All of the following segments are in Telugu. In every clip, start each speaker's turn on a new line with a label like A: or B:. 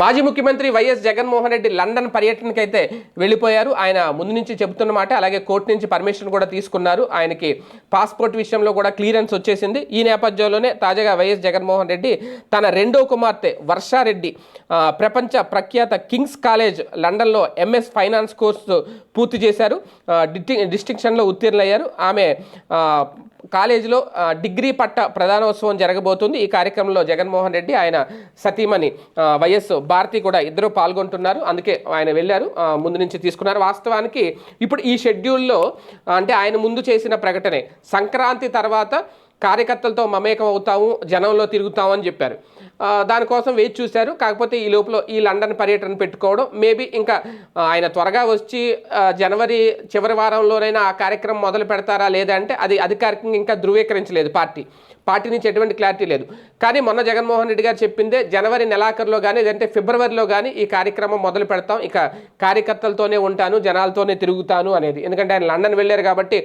A: మాజీ ముఖ్యమంత్రి వైఎస్ జగన్మోహన్ రెడ్డి లండన్ పర్యటనకి అయితే వెళ్ళిపోయారు. ఆయన ముందు నుంచి చెబుతున్న మాట అలాగే కోర్టు నుంచి పర్మిషన్ కూడా తీసుకున్నారు. ఆయనకి పాస్పోర్ట్ విషయంలో కూడా క్లియరెన్స్ వచ్చేసింది. ఈ నేపథ్యంలోనే తాజాగా వైఎస్ జగన్మోహన్ రెడ్డి తన రెండో కుమార్తె వర్షారెడ్డి ప్రపంచ ప్రఖ్యాత కింగ్స్ కాలేజ్ లండన్లో ఎంఎస్ ఫైనాన్స్ కోర్సు పూర్తి చేశారు. డిస్టింక్షన్లో ఉత్తీర్ణులయ్యారు. ఆమె కాలేజీలో డిగ్రీ పట్ట ప్రధానోత్సవం జరగబోతుంది. ఈ కార్యక్రమంలో జగన్మోహన్ రెడ్డి ఆయన సతీమణి వైఎస్ భారతి కూడా ఇద్దరు పాల్గొంటున్నారు. అందుకే ఆయన వెళ్ళారు ముందు నుంచి తీసుకున్నారు. వాస్తవానికి ఇప్పుడు ఈ షెడ్యూల్లో అంటే ఆయన ముందు చేసిన ప్రకటనే సంక్రాంతి తర్వాత కార్యకర్తలతో మమేకం అవుతాము జనంలో తిరుగుతాము అని చెప్పారు. దానికోసం వేచి చూశారు. కాకపోతే ఈ లోపల ఈ లండన్ పర్యటన పెట్టుకోవడం మేబీ ఇంకా ఆయన త్వరగా వచ్చి జనవరి చివరి వారంలోనైనా ఆ కార్యక్రమం మొదలు పెడతారా లేదా అంటే అది అధికారికంగా ఇంకా ధృవీకరించలేదు పార్టీ. పార్టీ నుంచి ఎటువంటి క్లారిటీ లేదు. కానీ మొన్న జగన్మోహన్ రెడ్డి గారు చెప్పిందే జనవరి నెలాఖరులో కానీ లేదంటే ఫిబ్రవరిలో కానీ ఈ కార్యక్రమం మొదలు పెడతాం. ఇక కార్యకర్తలతోనే ఉంటాను జనాలతోనే తిరుగుతాను అనేది. ఎందుకంటే ఆయన లండన్ వెళ్ళారు కాబట్టి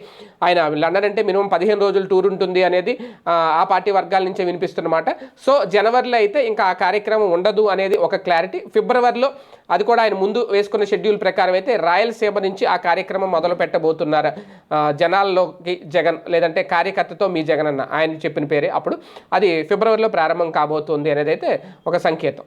A: ఆయన లండన్ అంటే మినిమం పదిహేను రోజులు టూర్ ఉంటుంది అనేది ఆ, ఆ పార్టీ వర్గాల నుంచే వినిపిస్తున్నమాట సో జనవరిలో అయితే ఇంకా ఆ కార్యక్రమం ఉండదు అనేది ఒక క్లారిటీ. ఫిబ్రవరిలో అది కూడా ఆయన ముందు వేసుకున్న షెడ్యూల్ ప్రకారం అయితే రాయలసీమ నుంచి ఆ కార్యక్రమం మొదలు పెట్టబోతున్నారు. జనాల్లోకి జగన్ లేదంటే కార్యకర్తతో మీ జగన్ అన్న ఆయన చెప్పిన పేరే. అప్పుడు అది ఫిబ్రవరిలో ప్రారంభం కాబోతుంది అనేది అయితే ఒక సంకేతం.